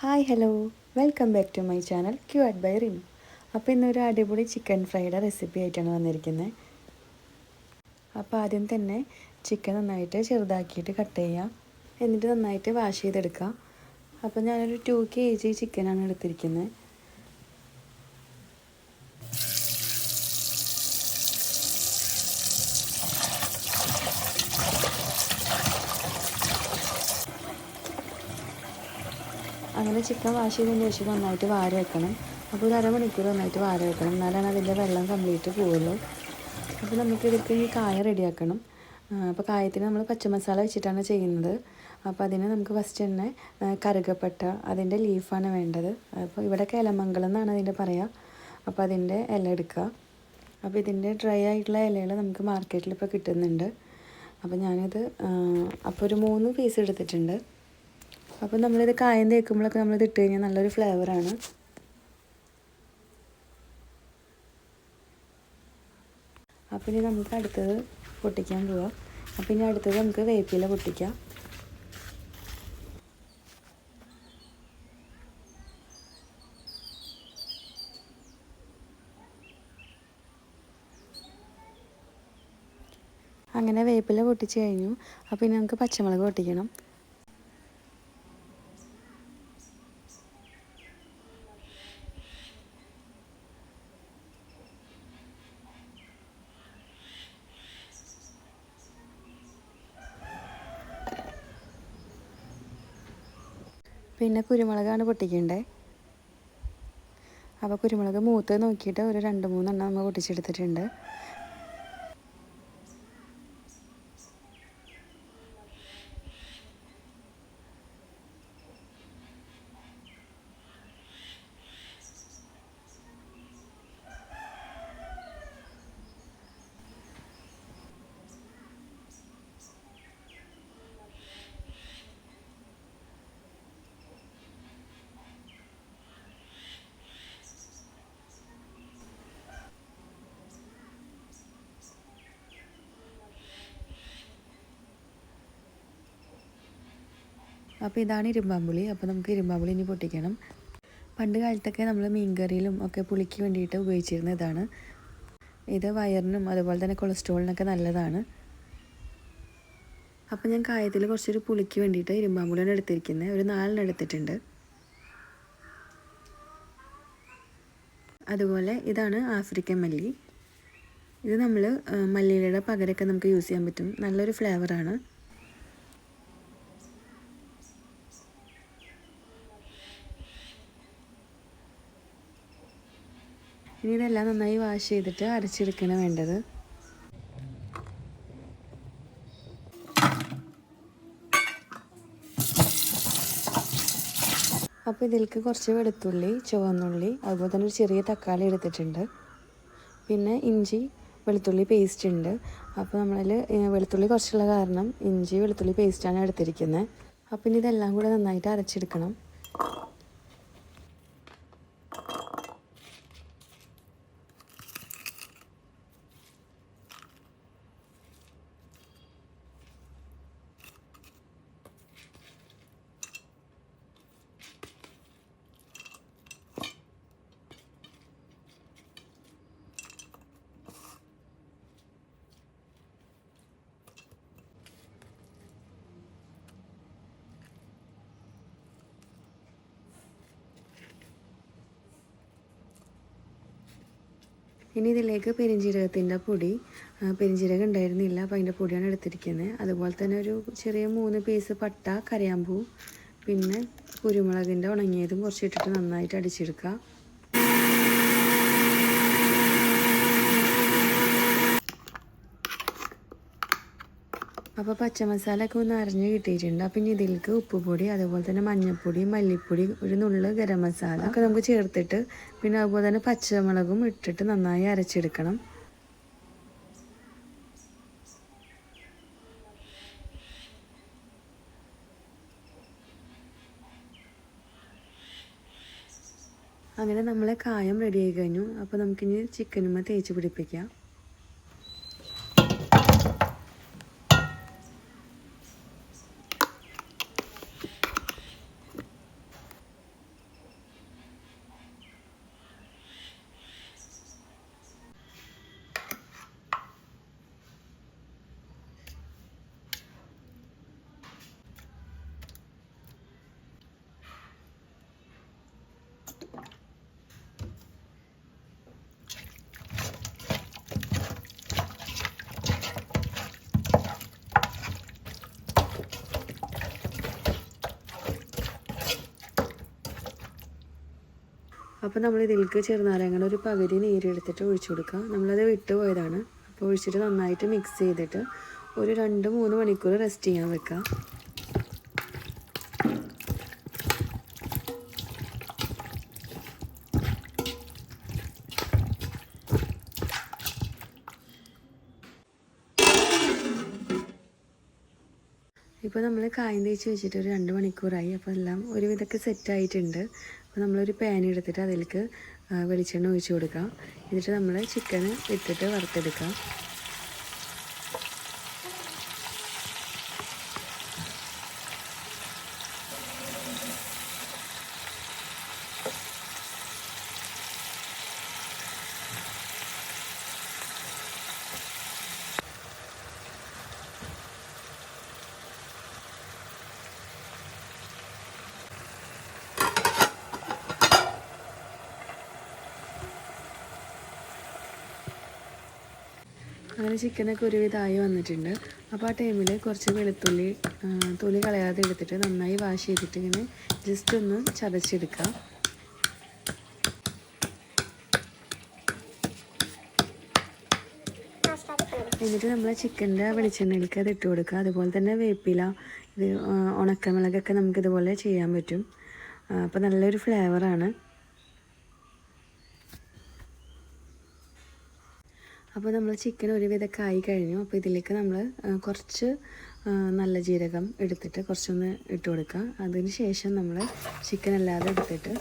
Hi hello. Welcome back to my channel Q at by Rim. അപ്പോൾ ഇന്നൊരു അടിപൊളി chicken ഫ്രൈയുടെ recipe ആയിട്ടാണ് വന്നിരിക്കുന്നത് അപ്പോൾ ആദ്യം തന്നെ ചിക്കൻ നന്നായിട്ട് ചെറുതാക്കിയിട്ട് കട്ട് ചെയ്യാം. എന്നിട്ട് നന്നായിട്ട് വാഷ് ചെയ്തെടുക്കാം. അപ്പോൾ ഞാനൊരു ടു കെ ജി ചിക്കനാണ് എടുത്തിരിക്കുന്നത് അങ്ങനെ ചിക്കൻ വാഷ് ചെയ്തതിന് ശേഷം നന്നായിട്ട് വാര വെക്കണം. അപ്പോൾ ഒരു അരമണിക്കൂർ നന്നായിട്ട് വാര വെക്കണം. എന്നാലാണ് അതിന്റെ വെള്ളം കംപ്ലീറ്റ് പോവുള്ളൂ. അപ്പോൾ നമുക്ക് ഇതിലേക്ക് ഈ കായ റെഡിയാക്കണം. അപ്പോൾ കായത്തിന് നമ്മൾ പച്ചമസാല വെച്ചിട്ടാണ് ചെയ്യുന്നത്. അപ്പോൾ അതിന് നമുക്ക് ഫസ്റ്റ് തന്നെ കറുകപ്പട്ട അതിന്റെ ലീഫാണ് വേണ്ടത്. അപ്പോൾ ഇവിടെ കേലമംഗലം എന്നാണ് അതിന്റെ പറയുക അപ്പോൾ അതിന്റെ ഇല എടുക്കുക. അപ്പോൾ ഇതിന്റെ ഡ്രൈ ആയിട്ടുള്ള ഇലകൾ നമുക്ക് മാർക്കറ്റിൽ ഇപ്പോൾ കിട്ടുന്നുണ്ട്. അപ്പോൾ ഞാനിത് അപ്പോൾ ഒരു മൂന്ന് പീസ് എടുത്തിട്ടുണ്ട്. അപ്പോൾ നമ്മളിത് കായം തേക്കുമ്പോഴൊക്കെ നമ്മളിത് ഇട്ട് കഴിഞ്ഞാൽ നല്ലൊരു ഫ്ലേവറാണ് അപ്പോൾ ഇനി നമുക്ക് അടുത്തത് പൊട്ടിക്കാൻ പോവാം. അപ്പോൾ ഇനി അടുത്തത് നമുക്ക് വേപ്പില പൊട്ടിക്കാം. അങ്ങനെ വേപ്പില പൊട്ടിച്ച് കഴിഞ്ഞു. അപ്പോൾ ഇനി നമുക്ക് പച്ചമുളക് പൊട്ടിക്കണം. പിന്നെ കുരുമുളകാണ് പൊട്ടിക്കേണ്ടത് അപ്പോൾ കുരുമുളക് മൂത്ത് നോക്കിയിട്ട് ഒരു രണ്ട് മൂന്നെണ്ണം നമ്മൾ പൊട്ടിച്ചെടുത്തിട്ടുണ്ട്. അപ്പോൾ ഇതാണ് ഇരുമ്പാമ്പുളി. അപ്പോൾ നമുക്ക് ഇരുമ്പാമ്പുളി ഇനി പൊട്ടിക്കണം. പണ്ട് കാലത്തൊക്കെ നമ്മൾ മീൻകറിയിലും ഒക്കെ പുളിക്ക് വേണ്ടിയിട്ട് ഉപയോഗിച്ചിരുന്ന ഇതാണ്. ഇത് വയറിനും അതുപോലെ തന്നെ കൊളസ്ട്രോളിനൊക്കെ നല്ലതാണ്. അപ്പോൾ ഞാൻ കായത്തിൽ കുറച്ചൊരു പുളിക്ക് വേണ്ടിയിട്ട് ഇരുമ്പാമ്പുളിയാണ് എടുത്തിരിക്കുന്നത്. ഒരു നാലിന് എടുത്തിട്ടുണ്ട്. അതുപോലെ ഇതാണ് ആഫ്രിക്കൻ മല്ലി. ഇത് നമ്മൾ മല്ലിയിലയുടെ പകരമൊക്കെ നമുക്ക് യൂസ് ചെയ്യാൻ പറ്റും. നല്ലൊരു ഫ്ലേവറാണ്. ഇനി ഇതെല്ലാം നന്നായി വാഷ് ചെയ്തിട്ട് അരച്ചെടുക്കണം വേണ്ടത്. അപ്പോൾ ഇതിലേക്ക് കുറച്ച് വെളുത്തുള്ളി ചുവന്നുള്ളി അതുപോലെ തന്നെ ഒരു ചെറിയ തക്കാളി എടുത്തിട്ടുണ്ട്. പിന്നെ ഇഞ്ചി വെളുത്തുള്ളി പേസ്റ്റ് ഉണ്ട്. അപ്പോൾ നമ്മളിൽ വെളുത്തുള്ളി കുറച്ചുള്ള കാരണം ഇഞ്ചി വെളുത്തുള്ളി പേസ്റ്റാണ് എടുത്തിരിക്കുന്നത് അപ്പോൾ ഇനി ഇതെല്ലാം കൂടെ നന്നായിട്ട് അരച്ചെടുക്കണം. ഇനി ഇതിലേക്ക് പെരിഞ്ജീരകത്തിന്റെ പൊടി പെരിഞ്ജീരകം ഉണ്ടായിരുന്നില്ല അപ്പോൾ അതിന്റെ പൊടിയാണ് എടുത്തിരിക്കുന്നത്. അതുപോലെ തന്നെ ഒരു ചെറിയ മൂന്ന് പീസ് പട്ട കരയാമ്പൂ പിന്നെ കുരുമുളകിന്റെ ഉണങ്ങിയതും കുറച്ചിട്ടിട്ട് നന്നായിട്ട് അടിച്ചെടുക്കുക. അപ്പോൾ പച്ചമസാലയൊക്കെ ഒന്ന് അരഞ്ഞ് കിട്ടിയിട്ടുണ്ട്. അപ്പം ഇനി ഇതിലേക്ക് ഉപ്പുപൊടി അതുപോലെ തന്നെ മഞ്ഞൾപ്പൊടി മല്ലിപ്പൊടി ഒരു നുള്ള് ഗരം മസാല ഒക്കെ നമുക്ക് ചേർത്തിട്ട് പിന്നെ അതുപോലെ തന്നെ പച്ചമുളകും ഇട്ടിട്ട് നന്നായി അരച്ചെടുക്കണം. അങ്ങനെ നമ്മളെ കായം റെഡി ആയി കഴിഞ്ഞു. അപ്പോൾ നമുക്കിനി ചിക്കനുമ്മ തേച്ച് പിടിപ്പിക്കാം. അപ്പോൾ നമ്മൾ ഇതിലേക്ക് ചെറുനാരങ്ങയുടെ ഒരു പകുതി നീരെടുത്തിട്ട് ഒഴിച്ചു കൊടുക്കുക. നമ്മളത് വിട്ട് പോയതാണ്. അപ്പോൾ ഒഴിച്ചിട്ട് നന്നായിട്ട് മിക്സ് ചെയ്തിട്ട് ഒരു രണ്ട് മൂന്ന് മണിക്കൂർ റെസ്റ്റ് ചെയ്യാൻ വെക്കുക. ഇപ്പോൾ നമ്മൾ കായം തേച്ച് വെച്ചിട്ട് ഒരു രണ്ട് മണിക്കൂറായി. അപ്പോൾ എല്ലാം ഒരുവിധമൊക്കെ സെറ്റ് ആയിട്ടുണ്ട്. അപ്പോൾ നമ്മളൊരു പാൻ എടുത്തിട്ട് അതിലേക്ക് വെളിച്ചെണ്ണ ഒഴിച്ച് കൊടുക്കാം. എന്നിട്ട് നമ്മൾ ചിക്കന് ഇട്ടിട്ട് വറുത്തെടുക്കാം. അങ്ങനെ ചിക്കനൊക്കെ ഒരുവിധമായി വന്നിട്ടുണ്ട്. അപ്പോൾ ആ ടൈമിൽ കുറച്ച് വെളുത്തുള്ളി തുള്ളി തൊലി കളയാതെ എടുത്തിട്ട് നന്നായി വാഷ് ചെയ്തിട്ട് ഇങ്ങനെ ജസ്റ്റ് ഒന്ന് ചതച്ചെടുക്കാം. എന്നിട്ട് നമ്മൾ ചിക്കന്റെ വെളിച്ചെണ്ണയിലേക്ക് അത് ഇട്ട് കൊടുക്കുക. അതുപോലെ തന്നെ വേപ്പില ഇത് ഉണക്കമുളകൊക്കെ നമുക്കിതുപോലെ ചെയ്യാൻ പറ്റും. അപ്പോൾ നല്ലൊരു ഫ്ലേവറാണ് അപ്പോൾ നമ്മൾ ചിക്കൻ ഒരുവിധമൊക്കെ ആയി കഴിഞ്ഞു. അപ്പോൾ ഇതിലേക്ക് നമ്മൾ കുറച്ച് നല്ല ജീരകം എടുത്തിട്ട് കുറച്ചൊന്ന് ഇട്ട് കൊടുക്കുക അതിന് ശേഷം നമ്മൾ ചിക്കൻ അല്ലാതെ എടുത്തിട്ട്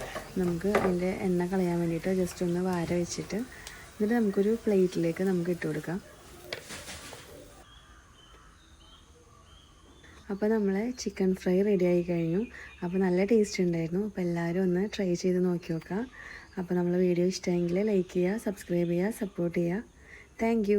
നമുക്ക് അതിന്റെ എണ്ണ കളയാൻ വേണ്ടിയിട്ട് ജസ്റ്റ് ഒന്ന് വാര വെച്ചിട്ട് എന്നിട്ട് നമുക്കൊരു പ്ലേറ്റിലേക്ക് നമുക്ക് ഇട്ട് കൊടുക്കാം. അപ്പോൾ നമ്മളെ ചിക്കൻ ഫ്രൈ റെഡി ആയി കഴിഞ്ഞു. അപ്പോൾ നല്ല ടേസ്റ്റ് ഉണ്ടായിരുന്നു. അപ്പോൾ എല്ലാവരും ഒന്ന് ട്രൈ ചെയ്ത് നോക്കി നോക്കുക അപ്പോൾ നമ്മൾ വീഡിയോ ഇഷ്ടമെങ്കിൽ ലൈക്ക് ചെയ്യുക സബ്സ്ക്രൈബ് ചെയ്യുക സപ്പോർട്ട് ചെയ്യുക. താങ്ക്